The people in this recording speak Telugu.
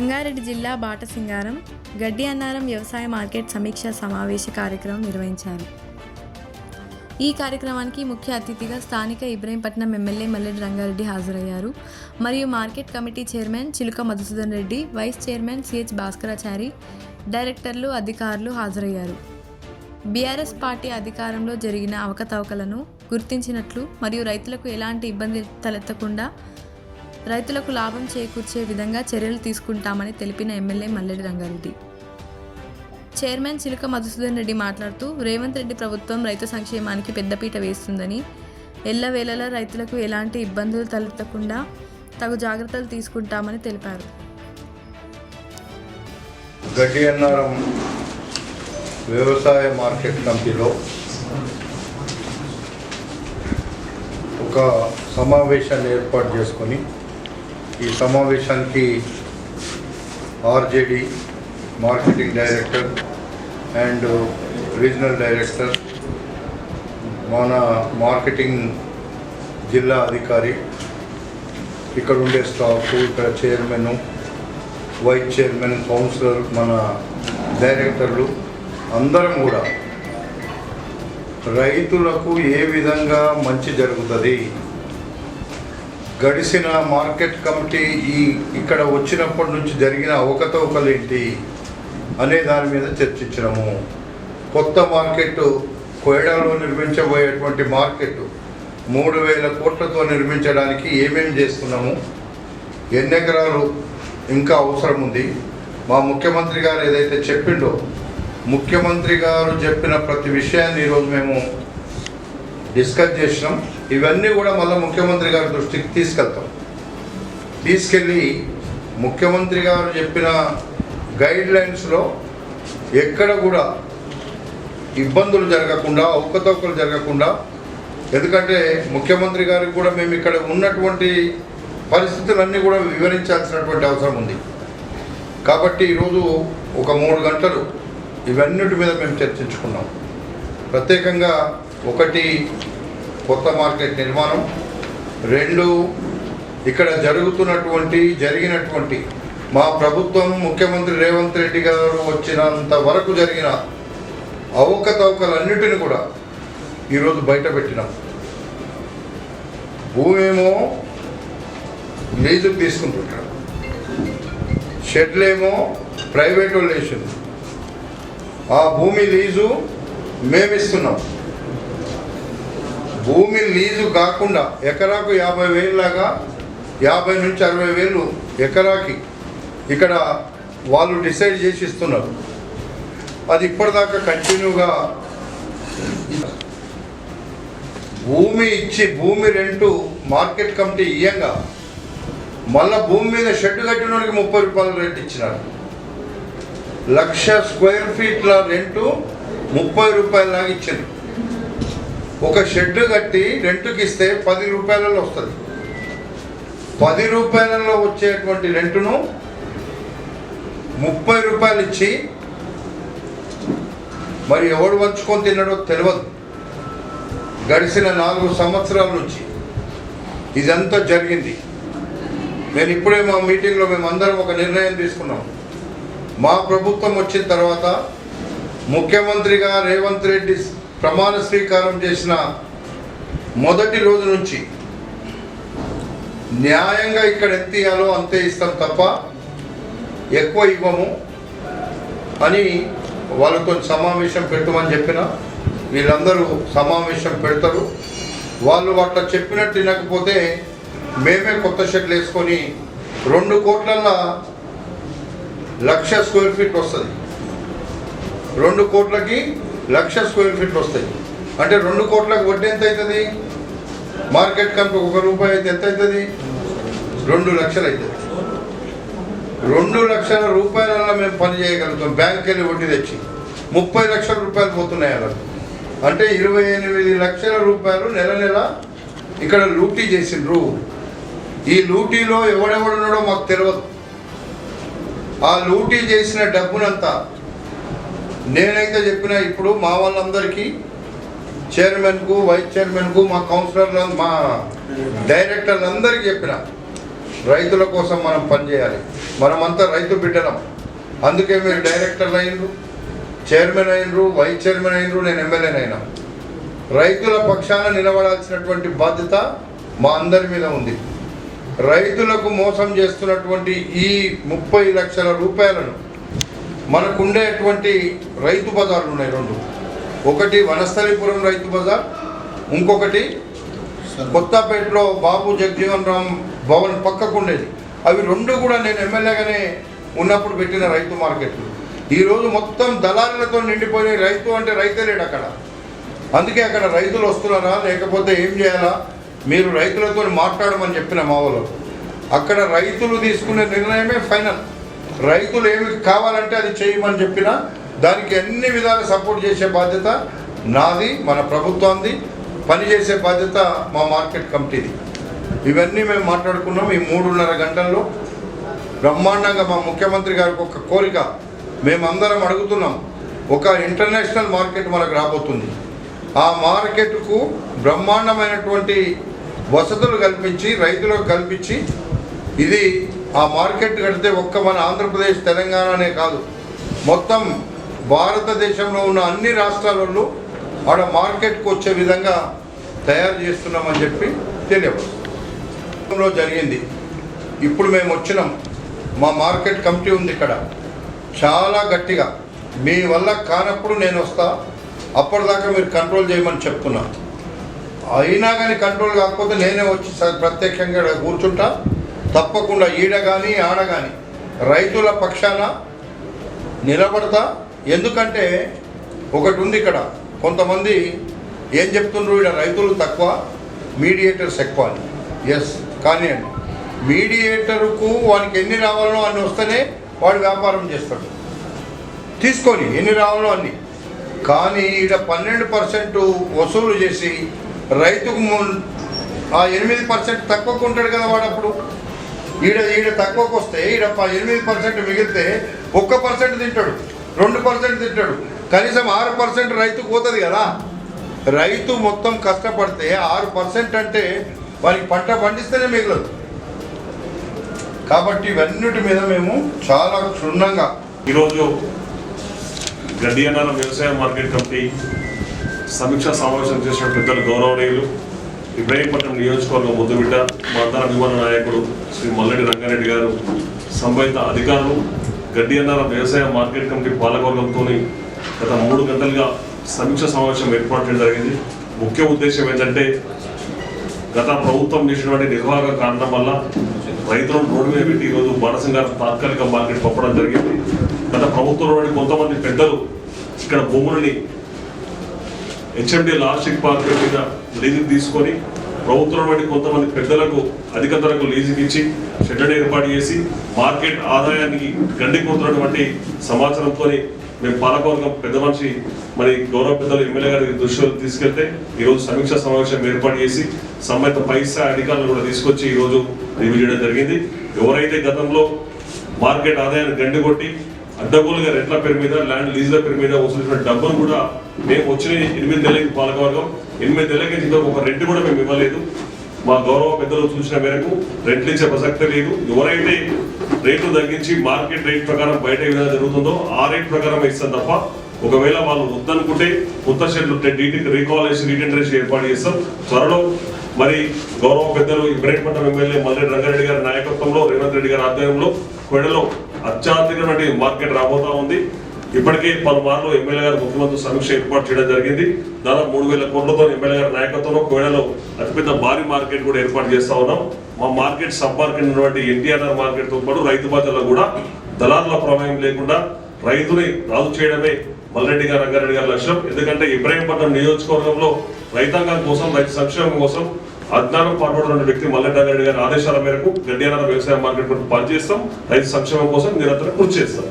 రంగారెడ్డి జిల్లా బాటసింగారం గడ్డి అన్నారం వ్యవసాయ మార్కెట్ సమీక్ష సమావేశ కార్యక్రమం నిర్వహించారు. ఈ కార్యక్రమానికి ముఖ్య అతిథిగా స్థానిక ఇబ్రహీంపట్నం ఎమ్మెల్యే మల్లెడి రంగారెడ్డి హాజరయ్యారు. మరియు market committee chairman Chiluka Madhusudan Reddy vice chairman CH Bhaskarachari డైరెక్టర్లు అధికారులు హాజరయ్యారు. బీఆర్ఎస్ పార్టీ అధికారంలో జరిగిన అవకతవకలను గుర్తించినట్లు మరియు రైతులకు ఎలాంటి ఇబ్బంది తలెత్తకుండా రైతులకు లాభం చేకూర్చే విధంగా చర్యలు తీసుకుంటామని తెలిపిన ఎమ్మెల్యే మల్లెడి రంగారెడ్డి. చైర్మన్ చిలుక మధుసూదన్ రెడ్డి మాట్లాడుతూ రేవంత్ రెడ్డి ప్రభుత్వం రైతు సంక్షేమానికి పెద్దపీట వేస్తుందని ఎల్లవేళలా రైతులకు ఎలాంటి ఇబ్బందులు తలెత్తకుండా తగు జాగ్రత్తలు తీసుకుంటామని తెలిపారు. గడ్డి అన్నారం వ్యవసాయ మార్కెట్ కమిటీలో ఒక సమావేశాన్ని ఏర్పాటు చేసుకొని ఈ సమావేశానికి RJD marketing director and regional director మన మార్కెటింగ్ జిల్లా అధికారి ఇక్కడ ఉండే స్టాఫ్ ఇక్కడ చైర్మన్ వైస్ చైర్మన్ కౌన్సిలర్ మన డైరెక్టర్లు అందరం కూడా రైతులకు ఏ విధంగా మంచి జరుగుతుంది? గడిచిన మార్కెట్ కమిటీ ఈ ఇక్కడ వచ్చినప్పటి నుంచి జరిగిన అవకతవకలు ఏంటి అనే దాని మీద చర్చించినాము. కొత్త మార్కెట్ కోయడాలో నిర్మించబోయేటువంటి మార్కెట్ మూడు వేల కోట్లతో నిర్మించడానికి ఏమేం చేస్తున్నాము? ఎన్ని ఎకరాలు ఇంకా అవసరం ఉంది మా ముఖ్యమంత్రి గారు ఏదైతే చెప్పిండో ముఖ్యమంత్రి గారు చెప్పిన ప్రతి విషయాన్ని ఈరోజు మేము డిస్కస్ చేసినాం. ఇవన్నీ కూడా మళ్ళీ ముఖ్యమంత్రి గారి దృష్టికి తీసుకెళ్తాం. తీసుకెళ్ళి ముఖ్యమంత్రి గారు చెప్పిన గైడ్ లైన్స్లో ఎక్కడ కూడా ఇబ్బందులు జరగకుండా అవకతవకలు జరగకుండా ఎందుకంటే ముఖ్యమంత్రి గారికి కూడా మేము ఇక్కడ ఉన్నటువంటి పరిస్థితులన్నీ కూడా వివరించాల్సినటువంటి అవసరం ఉంది. కాబట్టి ఈరోజు ఒక మూడు గంటలు ఇవన్నిటి మీద మేము చర్చించుకున్నాం. ప్రత్యేకంగా ఒకటి కొత్త మార్కెట్ నిర్మాణం. రెండు ఇక్కడ జరుగుతున్నటువంటి జరిగినటువంటి మా ప్రభుత్వం ముఖ్యమంత్రి రేవంత్ రెడ్డి గారు వచ్చినంత వరకు జరిగిన అవకతవకలన్నిటిని కూడా ఈరోజు బయట పెట్టినాం. భూమి ఏమో లీజుకు తీసుకుంటున్నాడు షెడ్లేమో ప్రైవేట్ వాళ్ళు వేసింది ఆ భూమి లీజు మేమిస్తున్నాం. భూమి లీజు కాకుండా ఎకరాకు యాభై వేలులాగా యాభై నుంచి అరవై వేలు ఎకరాకి ఇక్కడ వాళ్ళు డిసైడ్ చేసి ఇస్తున్నారు. అది ఇప్పటిదాకా కంటిన్యూగా భూమి ఇచ్చి భూమి రెంటు మార్కెట్ కమిటీ ఇయ్యంగా మళ్ళా భూమి మీద షెడ్ కట్టినోడికి ముప్పై రూపాయలు రెంట్ ఇచ్చినారు. లక్ష స్క్వేర్ ఫీట్ల రెంటు ముప్పై రూపాయలలాగా ఇచ్చింది. ఒక షెడ్ కట్టి రెంట్కి ఇస్తే పది రూపాయలలో వస్తుంది. పది రూపాయలలో వచ్చేటువంటి రెంటును ముప్పై రూపాయలు ఇచ్చి మరి ఎవడు వంచుకొని తిన్నాడో తెలియదు. గడిచిన నాలుగు సంవత్సరాల నుంచి ఇదంతా జరిగింది. నేను ఇప్పుడే మా మీటింగ్లో మేము అందరం ఒక నిర్ణయం తీసుకున్నాం. మా ప్రభుత్వం వచ్చిన తర్వాత ముఖ్యమంత్రిగా రేవంత్ రెడ్డి ప్రమాణ స్వీకారం చేసిన మొదటి రోజు నుంచి న్యాయంగా ఇక్కడ ఎంత ఇవ్వాలో అంతే ఇస్తాం తప్ప ఎక్కువ ఇవ్వము అని వాళ్ళతో సమావేశం పెట్టమని చెప్పిన వీళ్ళందరూ సమావేశం పెడతారు. వాళ్ళు అట్లా చెప్పినట్టు వినకపోతే మేమే కొత్త షెడ్లు వేసుకొని రెండు కోట్లల్లో లక్ష స్క్వేర్ ఫీట్ వస్తుంది. రెండు కోట్లకి లక్ష స్క్వేర్ ఫీట్లు వస్తాయి. అంటే రెండు కోట్లకు వడ్డీ ఎంత అవుతుంది? మార్కెట్ కనుక ఒక రూపాయి అయితే ఎంత అవుతుంది? రెండు లక్షలు అవుతుంది. రెండు లక్షల రూపాయలలో మేము పని చేయగలుగుతాం. బ్యాంక్ వెళ్ళి వడ్డీ తెచ్చి. ముప్పై లక్షల రూపాయలు పోతున్నాయి అలా. అంటే ఇరవై ఎనిమిది లక్షల రూపాయలు నెల నెల ఇక్కడ లూటీ చేసిండ్రు. ఈ లూటీలో ఎవడెవడున్నాడో మాకు తెలియదు ఆ లూటీ చేసిన డబ్బునంతా నేనైతే చెప్పిన ఇప్పుడు మా వాళ్ళందరికీ చైర్మన్కు వైస్ చైర్మన్కు మా కౌన్సిలర్లు మా డైరెక్టర్లందరికీ చెప్పిన రైతుల కోసం మనం పనిచేయాలి మనమంతా రైతు బిడ్డలం. అందుకే మీరు డైరెక్టర్లు అయినరు చైర్మన్ అయినరు వైస్ చైర్మన్ అయినరు నేను ఎమ్మెల్యేనైనా రైతుల పక్షాన నిలబడాల్సినటువంటి బాధ్యత మా అందరి మీద ఉంది. రైతులకు మోసం చేస్తున్నటువంటి ఈ ముప్పై లక్షల రూపాయలను మనకుండేటువంటి రైతు బజార్లు ఉన్నాయి రెండు. ఒకటి వనస్థలిపురం రైతు బజార్ ఇంకొకటి కొత్తపేటలో బాబు జగజీవన్ రామ్ భవన్ పక్కకు ఉండేది అవి రెండు కూడా నేను ఎమ్మెల్యేగానే ఉన్నప్పుడు పెట్టిన రైతు మార్కెట్లు. ఈరోజు మొత్తం దళారులతో నిండిపోయిన రైతు అంటే రైతే లేడు అక్కడ. అందుకే అక్కడ రైతులు వస్తున్నారా లేకపోతే ఏం చేయాలా? మీరు రైతులతో మాట్లాడమని చెప్పిన మా వాళ్ళు అక్కడ రైతులు తీసుకునే నిర్ణయమే ఫైనల్. రైతులు ఏమి కావాలంటే అది చేయమని చెప్పినా దానికి అన్ని విధాలు సపోర్ట్ చేసే బాధ్యత నాది మన ప్రభుత్వాన్ని పనిచేసే బాధ్యత మా మార్కెట్ కమిటీది. ఇవన్నీ మేము మాట్లాడుకున్నాం ఈ మూడున్నర గంటల్లో. బ్రహ్మాండంగా మా ముఖ్యమంత్రి గారికి ఒక కోరిక మేమందరం అడుగుతున్నాం. ఒక ఇంటర్నేషనల్ మార్కెట్ మనకు రాబోతుంది. ఆ మార్కెట్కు బ్రహ్మాండమైనటువంటి వసతులు కల్పించి రైతులకు కల్పించి ఇది ఆ మార్కెట్ కడితే ఒక్క మన ఆంధ్రప్రదేశ్ తెలంగాణనే కాదు. మొత్తం భారతదేశంలో ఉన్న అన్ని రాష్ట్రాలలో ఆడ మార్కెట్కు వచ్చే విధంగా తయారు చేస్తున్నామని చెప్పి తెలియవస్తుంది జరిగింది. ఇప్పుడు మేము వచ్చినాం. మా మార్కెట్ కమిటీ ఉంది ఇక్కడ. చాలా గట్టిగా. మీ వల్ల కానప్పుడు నేను వస్తా. అప్పటిదాకా మీరు కంట్రోల్ చేయమని చెప్తున్నా. అయినా కానీ కంట్రోల్ కాకపోతే నేనే వచ్చి ప్రత్యక్షంగా కూర్చుంటా. తప్పకుండా ఈడ కానీ ఆడ కానీ రైతుల పక్షాన నిలబడతా. ఎందుకంటే ఒకటి ఉంది ఇక్కడ. కొంతమంది ఏం చెప్తుండ్రు? ఇక్కడ రైతులు తక్కువ మీడియేటర్స్ ఎక్కువ అని. ఎస్ కానివ్వండి మీడియేటర్కు వానికి ఎన్ని రావాలనో అన్ని వస్తేనే వాడు వ్యాపారం చేస్తాడు. తీసుకొని ఎన్ని రావాలో అన్ని. కానీ ఈడ పన్నెండు పర్సెంట్ వసూలు చేసి రైతుకు ము- ఆ ఎనిమిది పర్సెంట్ తక్కువకు ఉంటాడు కదా వాడు అప్పుడు. ఈడ ఈడ తక్కువకు వస్తే ఈడ ఎనిమిది పర్సెంట్ మిగిలితే ఒక్క పర్సెంట్ తింటాడు రెండు పర్సెంట్ తింటాడు. కనీసం ఆరు పర్సెంట్ రైతుకు పోతుంది కదా. రైతు మొత్తం కష్టపడితే ఆరు పర్సెంట్ అంటే వారికి పంట పండిస్తేనే మిగలదు. కాబట్టి ఇవన్నిటి మీద మేము చాలా క్షుణ్ణంగా ఈరోజు గడియనాల వ్యవసాయ మార్కెట్ కమిటీ సమీక్షా సమావేశం చేసిన పెద్దలు గౌరవనీయులు ఇబ్రాహీంపట్నం నియోజకవర్గం ముద్దుబిడ్డ మా అభిమాన నాయకుడు శ్రీ మల్లెడి రంగారెడ్డి గారు సంబంధిత అధికారులు గడ్డి అన్నారం వ్యవసాయ మార్కెట్ కమిటీ పాలకవర్గంతో గత మూడు గంటలుగా సమీక్ష సమావేశం ఏర్పాటు చేయడం జరిగింది. ముఖ్య ఉద్దేశం ఏంటంటే గత ప్రభుత్వం చేసినటువంటి నిర్వాహక కారణం వల్ల రైతులను రోడ్డు మీద పెట్టి ఈరోజు బాణసింగారు తాత్కాలిక మార్కెట్ పంపడం జరిగింది. గత ప్రభుత్వంలోని కొంతమంది పెద్దలు ఇక్కడ భూములని హెచ్ఎండి లాస్టిక్ పార్క్ మీద లీజుకు తీసుకొని ప్రభుత్వం వంటి కొంతమంది పెద్దలకు అధిక ధరకు లీజుకి ఇచ్చి షెడ్యూల్ ఏర్పాటు చేసి మార్కెట్ ఆదాయానికి గండిపోతున్నటువంటి సమాచారంతో మేము పాలకవర్గం పెద్ద మనిషి మరి గౌరవ పెద్దలు ఎమ్మెల్యే గారి దృష్టిలో తీసుకెళ్తే ఈరోజు సమీక్ష సమావేశం ఏర్పాటు చేసి సంబంధిత పైసా అధికారులు కూడా తీసుకొచ్చి ఈరోజు రివ్యూ చేయడం జరిగింది. ఎవరైతే గతంలో మార్కెట్ ఆదాయాన్ని గండి కొట్టి అడ్డగోలుగా రెంట్ల పేరు మీద ల్యాండ్ లీజుల పేరు మీద వసూలిసిన డబ్బును కూడా మేము వచ్చిన ఎనిమిది నెలలకి పాలకవర్గం ఎనిమిది నెలలకి ఇంతవరకు ఒక రెంట్ కూడా మేము ఇవ్వలేదు. మా గౌరవ పెద్దలు చూసిన మేరకు రెంట్లు ఇచ్చే ప్రసక్తి లేదు. ఎవరైతే రేట్లు తగ్గించి మార్కెట్ రేట్ ప్రకారం బయట ఏదైనా జరుగుతుందో ఆ రేట్ ప్రకారం ఇస్తాం తప్ప ఒకవేళ వాళ్ళు వద్దనుకుంటే కొత్త షెడ్లు డీటీ రీకాల్ చేసి రీటెండరేషన్ ఏర్పాటు చేస్తాం త్వరలో మరి గౌరవ పెద్దలు ఇబ్రహీంపట్నం ఎమ్మెల్యే మల్లెడ్డి రంగారెడ్డి గారి నాయకత్వంలో రేవంత్ రెడ్డి గారి ఆధ్వర్యంలో కొడలో అత్యాధునికమైన మార్కెట్ రాబోతా ఉంది. ఇప్పటికే పలుమార్లు ఎమ్మెల్యే గారు ముఖ్యమంత్రి సమీక్ష ఏర్పాటు చేయడం జరిగింది. దాదాపు మూడు వేల కోట్లతో ఎమ్మెల్యే గారి నాయకత్వంలో కోడలో అతిపెద్ద భారీ మార్కెట్ కూడా ఏర్పాటు చేస్తా ఉన్నాం. మా మార్కెట్ సబ్ మార్కెట్ ఉన్నటువంటి ఎన్టీఆర్ఆర్ మార్కెట్తో పాటు రైతు బజార్లో కూడా దళారుల ప్రమేయం లేకుండా రైతుని రాజు చేయడమే మల్లరెడ్డి గారు రంగారెడ్డి గారి లక్ష్యం. ఎందుకంటే ఇబ్రాహీంపట్నం నియోజకవర్గంలో రైతాంగం కోసం రైతు సంక్షేమం కోసం అజ్ఞానం పాల్పడుతున్న వ్యక్తి మల్లెడ్డి రంగారెడ్డి గారి ఆదేశాల మేరకు గడ్డియాల వ్యవసాయ మార్కెట్ పనిచేస్తాం. రైతు సంక్షేమం కోసం నిరంతరం కృషి చేస్తాం.